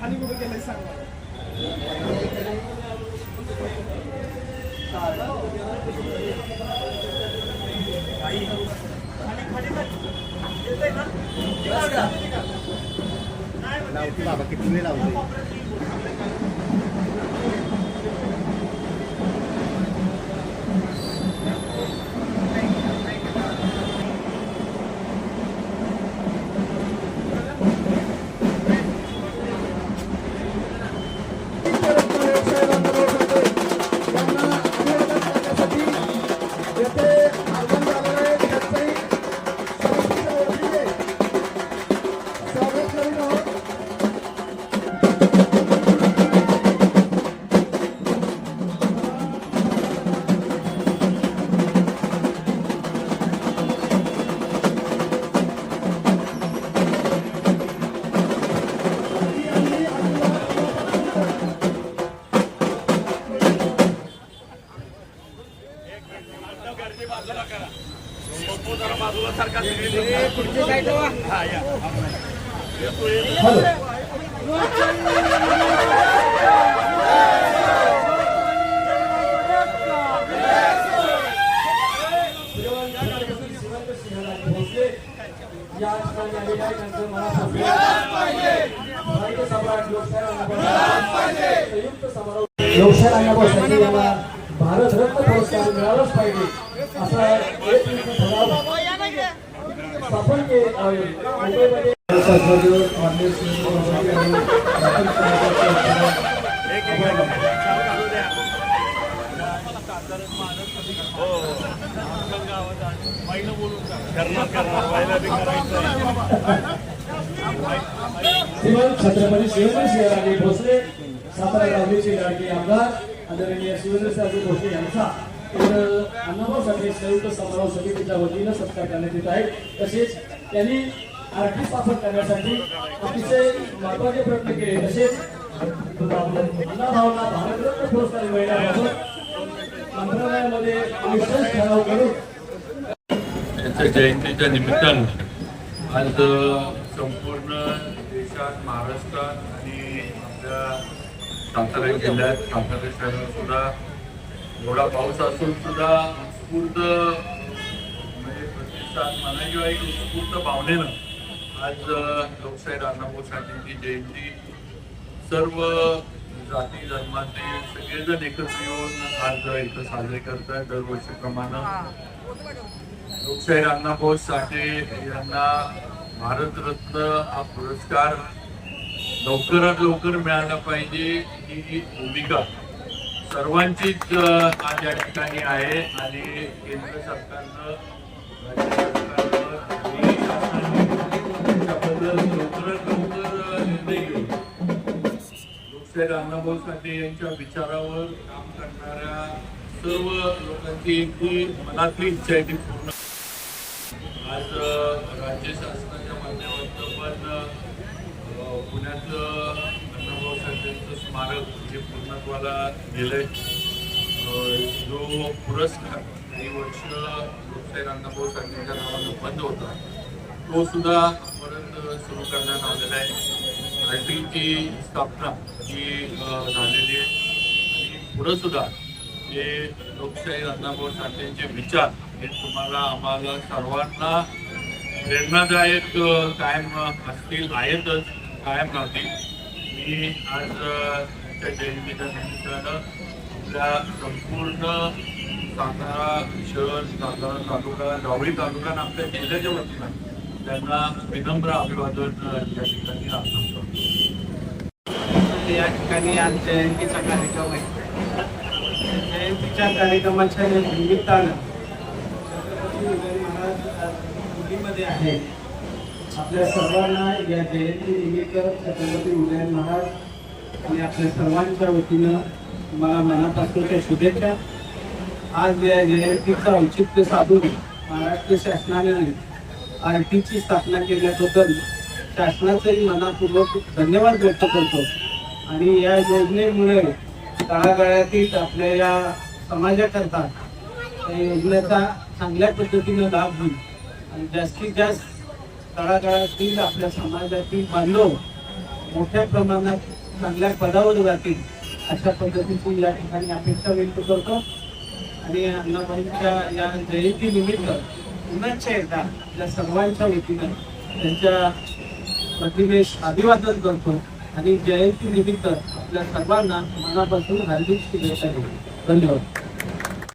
खाली कुठे गेलाय सांगा किती वेळ लावते या ठिकाणी सम्राट लोकशाही अण्णाभाऊ संयुक्त समारोह लोकशाही अण्णाभाऊ साठे यांना भारतरत्न पुरस्कार मिळालाच पाहिजे. असा एक ठराव. छत्रपती शिवेंद्र सिंहराजे भोसले सातारा गावचे लाडके आमदार आदरणीय शिवेंद्र सिंहराजे भोसले यांचा तर अण्णाभाऊ संयुक्त समारोह समितीच्या वतीनं सत्कार करण्यात येत आहे तसेच त्यांनी आर्थिक स्थापन करण्यासाठी अतिशय महत्त्वाचे प्रयत्न केले. तसेच अण्णाभाऊंना भारतरत्न पुरस्कार मिळण्याबाबत मंत्रालयामध्ये विशेष ठराव करून त्यांच्या जयंतीच्या निमित्तानं आज संपूर्ण देशात महाराष्ट्रात आणि आपल्या सातारा जिल्ह्यात सातारा शहरात सुद्धा एवढा पाऊस असून सुद्धा उत्स्फूर्त म्हणजे प्रतिसाद म्हणा किंवा एक उत्स्फूर्त भावनेनं आज लोकशाही राणाभाऊ साठेंची जयंती सर्व जाती धर्माचे सगळेजण एकत्र येऊन आज इथं साजरे करतात दरवर्षीप्रमाणे लोकशाही अण्णाभाऊ साठे यांना भारतरत्न हा पुरस्कार लवकरात लवकर मिळाला पाहिजे ही भूमिका सर्वांचीच अ, आज या ठिकाणी आहे आणि केंद्र सरकारनं राज्य सरकारनं आणि शासनाने त्याबद्दल लवकरात लवकर निर्णय घेऊन लोकशाही अण्णाभाऊ साठे यांच्या विचारावर काम करणाऱ्या सर्व लोकांची जी मनातली इच्छा आहे ती पूर्ण. आज अ, राज्य शासनाच्या माध्यमातून पण पुण्यातलं त्यांचं स्मारक हे पूर्णत्वाला गेलंय जो पुरस्कार काही वर्ष लोकशाही अण्णाभाऊ साठेंच्या नावानं बंद होता तो सुद्धा परत सुरू करण्यात आलेला आहे. आय स्थापना ही झालेली आहे. आणि पुढं सुद्धा हे लोकशाही अण्णाभाऊ साठेंचे विचार हे तुम्हाला आम्हाला सर्वांना प्रेरणादायक कायम असतील आहेतच कायम राहतील. की आज त्यांच्या जयंतीच्या निमित्तानं आपल्या संपूर्ण सातारा शहर सातारा तालुका जावळी तालुका आणि आपल्या जिल्ह्याच्या वतीनं त्यांना विनम्र अभिवादन या ठिकाणी राहतो या ठिकाणी आज जयंतीचा कार्यक्रम आहे. जयंतीच्या कार्यक्रमाच्या निमित्तानं छत्रपती महाराज दिल्लीमध्ये आहे आपल्या सर्वांना या जयंती निमित्त छत्रपती उदय महाराज आणि आपल्या सर्वांच्या वतीनं तुम्हाला मनापासून त्या शुभेच्छा. आज या जयंतीचं औचित्य साधून महाराष्ट्र शासनाने आर टीची स्थापना केल्याबद्दल शासनाचंही मनापूर्वक धन्यवाद व्यक्त करतो. आणि या योजनेमुळे तळागाळातील आपल्या या समाजाकरता या योजनेचा चांगल्या पद्धतीनं लाभ होईल. आणि जास्तीत जास्त तळागाळातील आपल्या समाजातील बांधव मोठ्या प्रमाणात चांगल्या पदावर जातील अशा पद्धतीची या ठिकाणी अपेक्षा व्यक्त करतो. आणि अण्णाभाईंच्या या जयंती निमित्त पुन्हा एकदा आपल्या सर्वांच्या वतीनं त्यांच्या प्रतिमेस अभिवादन करतो. आणि जयंती निमित्त आपल्या सर्वांना मनापासून हार्दिक शुभेच्छा देऊ धन्यवाद.